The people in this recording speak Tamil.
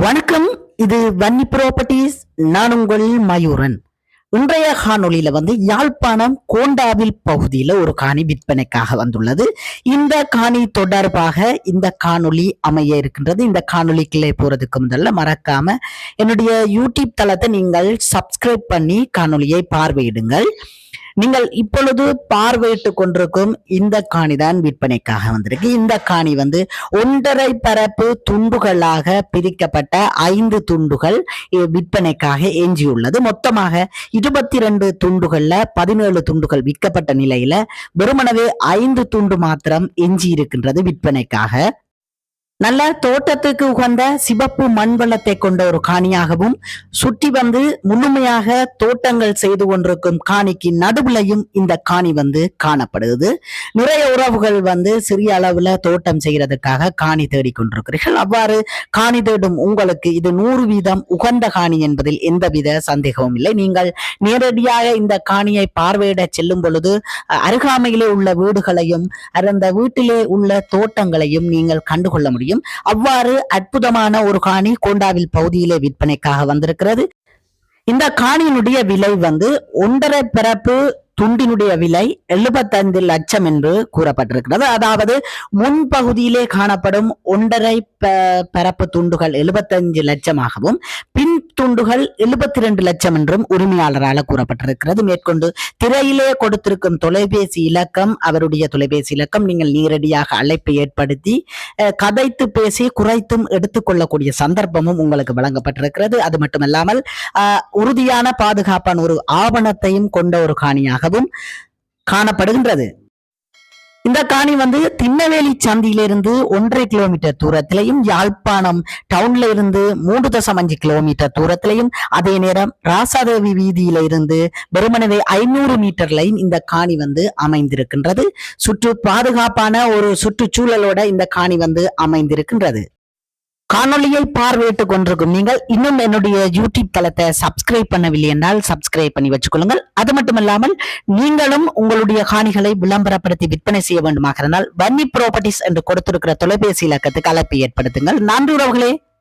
வணக்கம் இது வன்னி ப்ராப்பர்ட்டிஸ் நான் உங்கள் மயூரன். இன்றைய காணொலியில வந்து யாழ்ப்பாணம் கோண்டாவில் பகுதியில ஒரு காணி விற்பனைக்காக வந்துள்ளது. இந்த காணி தொடர்பாக இந்த காணொலி அமைய இருக்கின்றது. இந்த காணொலிக்குள்ளே போறதுக்கு முதல்ல மறக்காம என்னுடைய யூடியூப் தளத்தை நீங்கள் சப்ஸ்கிரைப் பண்ணி காணொலியை பார்வையிடுங்கள். நீங்கள் இப்பொழுது பார்வையிட்டு கொண்டிருக்கும் இந்த காணி தான் விற்பனைக்காக வந்திருக்கு. இந்த காணி வந்து ஒன்றரை பரப்பு துண்டுகளாக பிரிக்கப்பட்ட ஐந்து துண்டுகள் விற்பனைக்காக எஞ்சியுள்ளது மொத்தமாக இருபத்தி ரெண்டு துண்டுகள்ல பதினேழு துண்டுகள் விற்கப்பட்ட நிலையில வெறுமனவே ஐந்து துண்டு மாத்திரம் எஞ்சி இருக்கின்றது விற்பனைக்காக. நல்ல தோட்டத்துக்கு உகந்த சிவப்பு மண் வளத்தை கொண்ட ஒரு காணியாகவும் சுற்றி வந்து முழுமையாக தோட்டங்கள் செய்து கொண்டிருக்கும் காணிக்கு நடுவுலையும் இந்த காணி வந்து காணப்படுது நிறைய உறவுகள் வந்து சிறிய அளவுல தோட்டம் செய்யறதுக்காக காணி தேடிக் கொண்டிருக்கிறீர்கள். அவ்வாறு காணி தேடும் உங்களுக்கு இது நூறு வீதம் உகந்த காணி என்பதில் எந்தவித சந்தேகமும் இல்லை. நீங்கள் நேரடியாக இந்த காணியை பார்வையிட செல்லும் பொழுது அருகாமையிலே உள்ள வீடுகளையும் அந்த வீட்டிலே உள்ள தோட்டங்களையும் நீங்கள் கண்டுகொள்ள முடியும். அவ்வாறு அற்புதமான ஒரு காணி கோண்டாவில் பகுதியிலே விற்பனைக்காக வந்திருக்கிறது. இந்த காணியினுடைய விலை வந்து ஒன்றரை பிறப்பு துண்டினுடைய விலை 75 லட்சம் என்று கூறப்பட்டிருக்கிறது. அதாவது முன்பகுதியிலே காணப்படும் ஒன்றரை பரப்பு துண்டுகள் 75 லட்சமாகவும் பின் துண்டுகள் 72 ரெண்டு லட்சம் என்றும் உரிமையாளரால் கூறப்பட்டிருக்கிறது. மேற்கொண்டு திரையிலே கொடுத்திருக்கும் தொலைபேசி இலக்கம் அவருடைய தொலைபேசி இலக்கம் நீங்கள் நேரடியாக அழைப்பை ஏற்படுத்தி அஹ், கதைத்து பேசி குறைத்தும் எடுத்துக்கொள்ளக்கூடிய சந்தர்ப்பமும் உங்களுக்கு வழங்கப்பட்டிருக்கிறது. அது மட்டுமல்லாமல் ஆஹ், உறுதியான பாதுகாப்பான ஒரு ஆவணத்தையும் கொண்ட ஒரு காணியாகவும் காணப்படுகின்றது. இந்த காணி வந்து திண்ணவேலி சந்தியிலிருந்து ஒன்றரை கிலோமீட்டர் தூரத்திலையும் யாழ்ப்பாணம் டவுன்ல இருந்து மூன்று தசம் அஞ்சு கிலோமீட்டர் தூரத்திலையும் அதே நேரம் ராசாதேவி வீதியில இருந்து வெறுமனவே ஐநூறு மீட்டர்லையும் இந்த காணி வந்து அமைந்திருக்கின்றது. சுற்று பாதுகாப்பான ஒரு சுற்றுச்சூழலோட இந்த காணி வந்து அமைந்திருக்கின்றது. காணொளியை பார்வையிட்டுக் கொண்டிருக்கும் நீங்கள் இன்னும் என்னுடைய யூடியூப் தளத்தை சப்ஸ்கிரைப் பண்ணவில்லை என்றால் சப்ஸ்கிரைப் பண்ணி வச்சுக்கொள்ளுங்கள். அது மட்டுமல்லாமல் நீங்களும் உங்களுடைய காணிகளை விளம்பரப்படுத்தி விற்பனை செய்ய வேண்டுமாக இருந்தால் வன்னி ப்ராப்பர்ட்டிஸ் என்று கொடுத்திருக்கிற தொலைபேசி இலக்கத்துக்கு அழைப்பு ஏற்படுத்துங்கள். நன்றி உறவுகளே.